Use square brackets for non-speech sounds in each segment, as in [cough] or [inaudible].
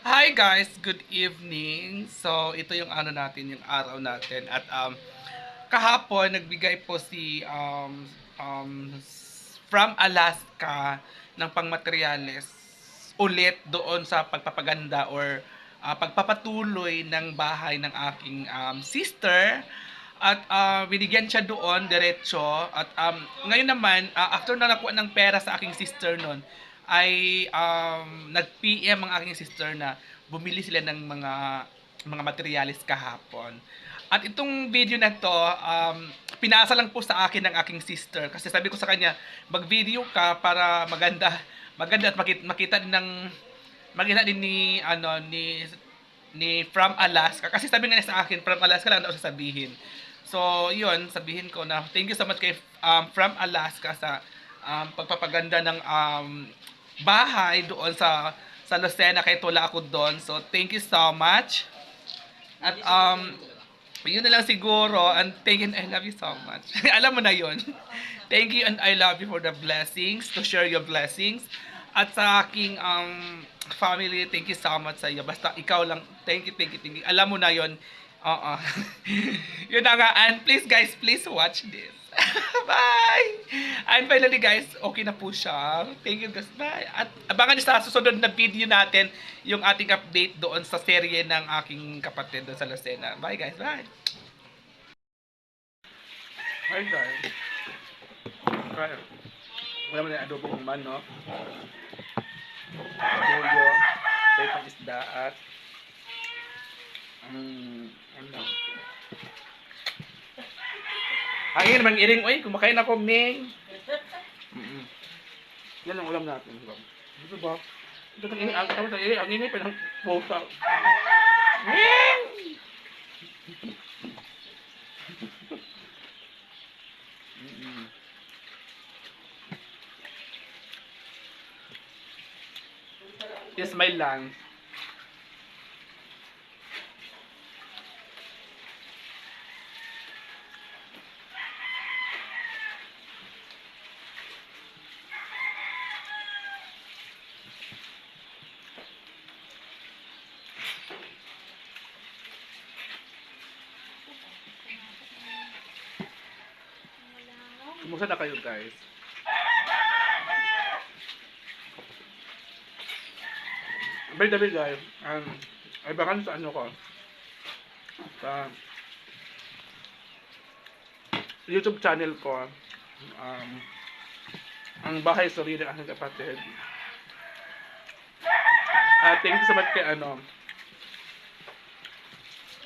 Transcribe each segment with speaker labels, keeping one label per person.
Speaker 1: Hi guys, good evening. So, ito yung ano natin, yung araw natin. At um, kahapon, nagbigay po si um, um, from Alaska ng pangmaterials ulit doon sa pagpapaganda or ah, pagpapatuloy ng bahay ng aking um, sister. At ah, binigyan siya doon, diretso. At um, ngayon naman, ah, after na nakuha ng pera sa aking sister noon, ay um, nag-PM ang aking sister na bumili sila ng mga mga materialis kahapon. At itong video na to, um, pinasa lang po sa akin ng aking sister. Kasi sabi ko sa kanya, mag-video ka para maganda, maganda at makita, makita din ng, makita din ni, ano, ni, ni from Alaska. Kasi sabi nga niya sa akin, from Alaska lang daw sasabihin. So, yun, sabihin ko na thank you so much kay um, from Alaska sa um, pagpapaganda ng um, bahay doon sa sa Lucena kay tula ako doon. So, thank you so much. At um, yun na lang siguro. And thank you and I love you so much. [laughs] Alam mo na yun. Thank you and I love you for the blessings, to share your blessings. At sa aking um, family, thank you so much sa iyo. Basta ikaw lang, thank you, thank you, thank you. Alam mo na yun. Oo. [laughs] yun na nga. And please guys, please watch this. [laughs] Bye! And finally guys, okay na po siya. Thank you guys. Bye! At abangan niyo sa susunod na video natin yung ating update doon sa serye ng aking kapatid doon sa Lucena. Bye guys. Bye! Hi guys. Kaya. Wala mo na yung adobong man, no? Tuyo. Sa itong isda at um, ano? Hangin mang iring, oy, kumakain ako, Ming. Mm-mm. Yan ang ulam natin, bro. Dito ba? Dito ang ingay, ang ingay, ang ingay pa ng pusa. Ming! Mm-mm. Smile lang. Kumusta na kayo guys? By the way guys, um, ay baka sa ano ko, sa YouTube channel ko, um, ang bahay sarili ng aking kapatid. Ah, thank you so much kay ano,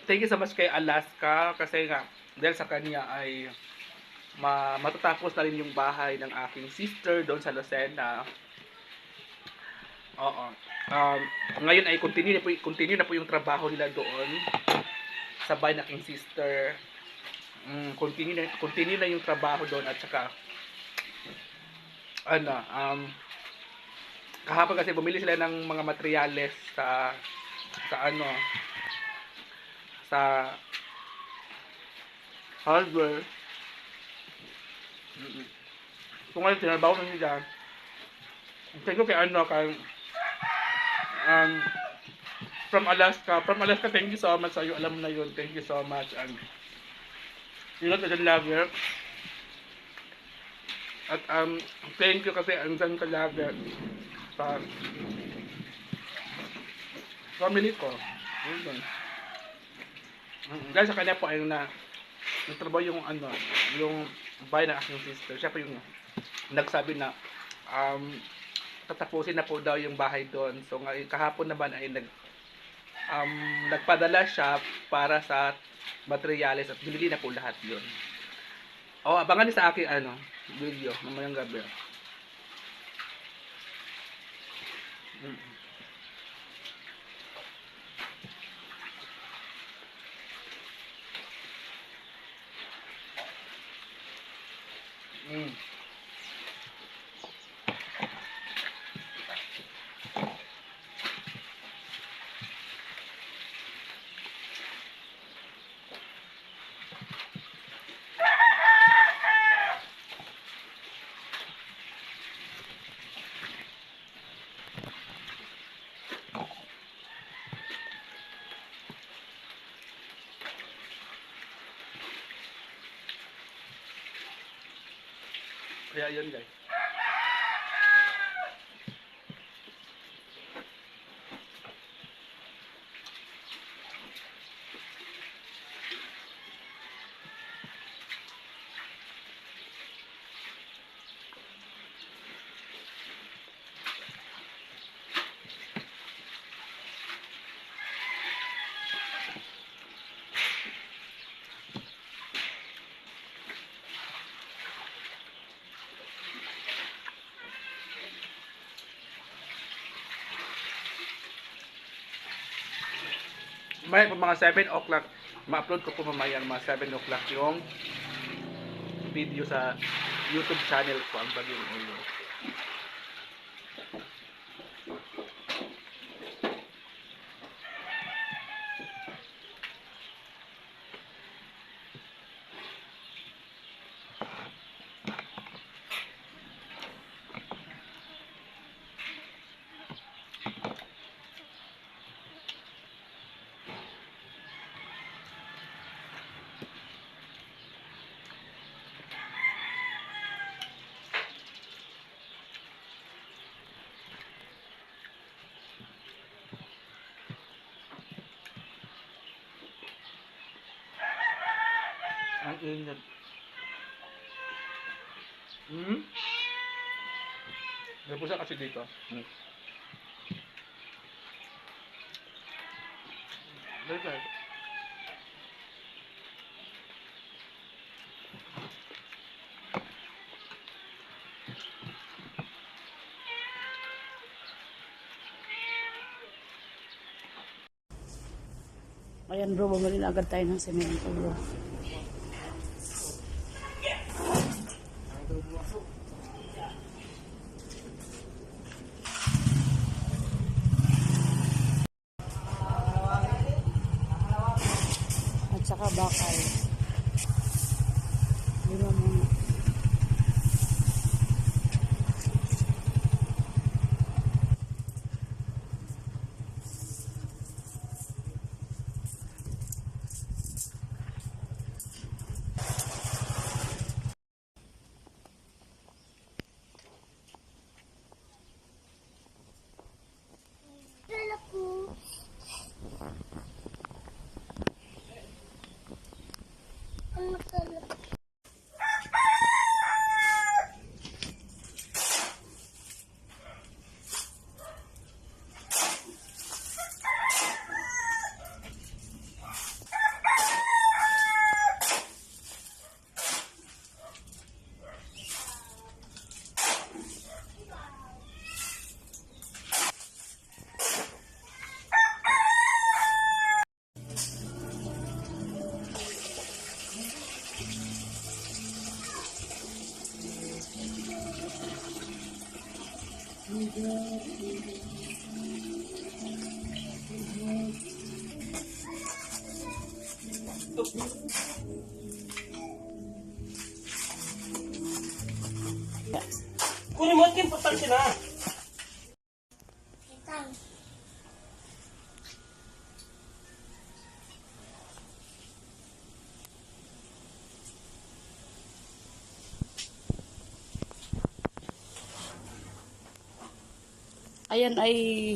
Speaker 1: thank you so much kay Alaska kasi nga dahil sa kanya ay ma matatapos na rin yung bahay ng aking sister doon sa Lucena. Oo. Um, ngayon ay continue na po, continue na po yung trabaho nila doon sa bahay ng aking sister. Mm, continue na continue na yung trabaho doon at saka ano, um, kahapon kasi bumili sila ng mga materyales sa sa ano sa hardware Mm-mm. So ngayon, tinabaho na nila. Thank you kay ano, kay um, from Alaska. From Alaska, thank you so much sa'yo. Alam mo na yun. Thank you so much. And you know, I love you. At um, thank you kasi andyan ka lagi sa family ko. Yun. Dahil sa kanya po ay na nagtrabaho yung ano, yung bahay ng aking sister. Siya po yung nagsabi na um, tatapusin na po daw yung bahay doon. So ngayon kahapon naman ay nag um, nagpadala siya para sa materials at binili na po lahat yun. O, abangan niyo sa aking ano, video mamayang gabi. Mm. Kaya yun guys. May mga 7 o'clock, ma-upload ko po mamaya mga 7 o'clock yung video sa YouTube channel ko, ang Bagyung Ulo. Ang ingat. Hmm? May pusa kasi dito. Hmm. Good.
Speaker 2: Ayan bro, bumili na agad tayo ng semento bro. At saka bakal.
Speaker 3: Kunin mo, Kim, importante na.
Speaker 2: Ayan ay